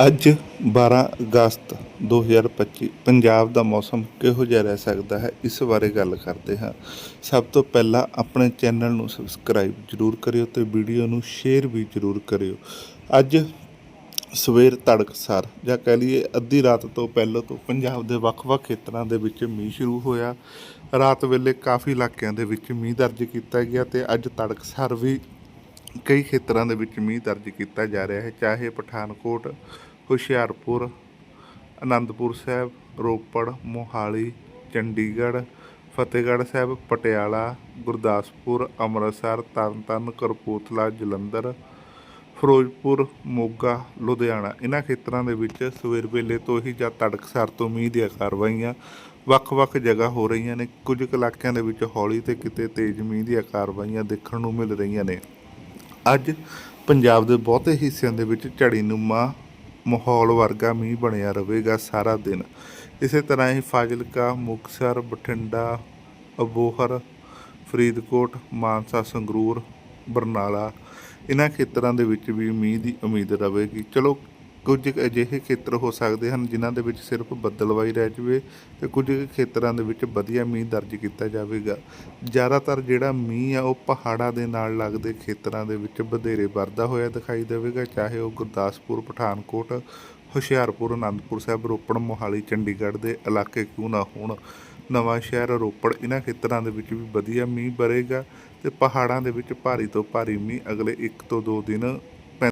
ਅੱਜ 12 ਅਗਸਤ 2025 ਪੰਜਾਬ ਦਾ ਮੌਸਮ ਕਿਹੋ ਜਿਹਾ ਰਹਿ ਸਕਦਾ ਹੈ? ਇਸ ਬਾਰੇ ਗੱਲ ਕਰਦੇ ਹਾਂ। ਸਭ ਤੋਂ ਪਹਿਲਾਂ ਆਪਣੇ ਚੈਨਲ ਨੂੰ ਸਬਸਕ੍ਰਾਈਬ ਜਰੂਰ ਕਰਿਓ ਤੇ ਵੀਡੀਓ ਨੂੰ ਸ਼ੇਅਰ ਵੀ ਜਰੂਰ ਕਰਿਓ। ਅੱਜ ਸਵੇਰ ਤੜਕਸਾਰ ਜਾਂ ਕਹਿ ਲਈਏ ਅੱਧੀ ਰਾਤ ਤੋਂ ਪਹਿਲਾਂ ਤੋਂ ਪੰਜਾਬ ਦੇ ਵੱਖ-ਵੱਖ ਖੇਤਰਾਂ ਦੇ ਵਿੱਚ ਮੀਂਹ ਸ਼ੁਰੂ ਹੋਇਆ। ਰਾਤ ਵੇਲੇ ਕਾਫੀ ਇਲਾਕਿਆਂ ਦੇ ਵਿੱਚ ਮੀਂਹ ਦਰਜ ਕੀਤਾ ਗਿਆ ਤੇ ਅੱਜ ਤੜਕਸਾਰ ਵੀ ਕਈ ਖੇਤਰਾਂ ਦੇ ਵਿੱਚ ਮੀਂਹ ਦਰਜ ਕੀਤਾ ਜਾ ਰਿਹਾ ਹੈ, ਚਾਹੇ ਪਠਾਨਕੋਟ, ਹੁਸ਼ਿਆਰਪੁਰ, ਅਨੰਦਪੁਰ ਸਾਹਿਬ, ਰੋਪੜ, ਮੋਹਾਲੀ, ਚੰਡੀਗੜ੍ਹ, ਫਤਿਹਗੜ੍ਹ ਸਾਹਿਬ, ਪਟਿਆਲਾ, ਗੁਰਦਾਸਪੁਰ, ਅੰਮ੍ਰਿਤਸਰ ਤਰਨਤਾਰਨ ਕਰਪੂਥਲਾ ਜਲੰਧਰ, ਫਿਰੋਜ਼ਪੁਰ, ਮੋਗਾ, ਲੁਧਿਆਣਾ। ਇਹਨਾਂ ਖੇਤਰਾਂ ਦੇ ਵਿੱਚ ਸਵੇਰ ਵੇਲੇ ਤੋਂ ਹੀ ਜਾਂ ਤੜਕਸਾਰ ਤੋਂ ਮੀਂਹ ਦੀਆਂ ਕਾਰਵਾਈਆਂ ਵੱਖ-ਵੱਖ ਜਗ੍ਹਾ ਹੋ ਰਹੀਆਂ ਨੇ। ਕੁਝ ਕੁ ਇਲਾਕਿਆਂ ਦੇ ਵਿੱਚ ਹੌਲੀ ਤੇ ਕਿਤੇ ਤੇਜ਼ ਮੀਂਹ ਦੀਆਂ ਕਾਰਵਾਈਆਂ ਦੇਖਣ ਨੂੰ ਮਿਲ ਰਹੀਆਂ ਨੇ। ਅੱਜ ਪੰਜਾਬ ਦੇ ਬਹੁਤੇ ਹਿੱਸਿਆਂ ਦੇ ਵਿੱਚ ਝੜੀਨੁਮਾ ਮਾਹੌਲ ਵਰਗਾ ਮੀਂਹ ਬਣਿਆ ਰਹੇਗਾ ਸਾਰਾ ਦਿਨ। ਇਸੇ ਤਰ੍ਹਾਂ ਹੀ ਫਾਜ਼ਿਲਕਾ, ਮੁਕਤਸਰ, ਬਠਿੰਡਾ, ਅਬੋਹਰ, ਫਰੀਦਕੋਟ, ਮਾਨਸਾ, ਸੰਗਰੂਰ, ਬਰਨਾਲਾ ਇਹਨਾਂ ਖੇਤਰਾਂ ਦੇ ਵਿੱਚ ਵੀ ਮੀਂਹ ਦੀ ਉਮੀਦ ਰਹੇਗੀ। ਚਲੋ ਕੁਝ ਕੁ ਅਜਿਹੇ ਖੇਤਰ ਹੋ ਸਕਦੇ ਹਨ ਜਿਨ੍ਹਾਂ ਦੇ ਵਿੱਚ ਸਿਰਫ ਬੱਦਲਵਾਈ ਰਹਿ ਜਾਵੇ ਤੇ ਕੁਝ ਕੁ ਖੇਤਰਾਂ ਦੇ ਵਿੱਚ ਵਧੀਆ ਮੀਂਹ ਦਰਜ ਕੀਤਾ ਜਾਵੇਗਾ। ਜ਼ਿਆਦਾਤਰ ਜਿਹੜਾ ਮੀਂਹ ਆ, ਉਹ ਪਹਾੜਾਂ ਦੇ ਨਾਲ ਲੱਗਦੇ ਖੇਤਰਾਂ ਦੇ ਵਿੱਚ ਵਧੇਰੇ ਵਰਦਾ ਹੋਇਆ ਦਿਖਾਈ ਦੇਵੇਗਾ, ਚਾਹੇ ਉਹ ਗੁਰਦਾਸਪੁਰ, ਪਠਾਨਕੋਟ, ਹੁਸ਼ਿਆਰਪੁਰ, ਅਨੰਦਪੁਰ ਸਾਹਿਬ, ਰੋਪੜ, ਮੋਹਾਲੀ, ਚੰਡੀਗੜ੍ਹ ਦੇ ਇਲਾਕੇ ਕਿਉਂ ਨਾ ਹੋਣ। ਨਵਾਂ ਸ਼ਹਿਰ ਰੋਪੜ ਇਹਨਾਂ ਖੇਤਰਾਂ ਦੇ ਵਿੱਚ ਵੀ ਵਧੀਆ ਮੀਂਹ ਬਰੇਗਾ ਤੇ ਪਹਾੜਾਂ ਦੇ ਵਿੱਚ ਭਾਰੀ ਤੋਂ ਭਾਰੀ ਮੀਂਹ ਅਗਲੇ 1 ਤੋਂ 2 ਦਿਨ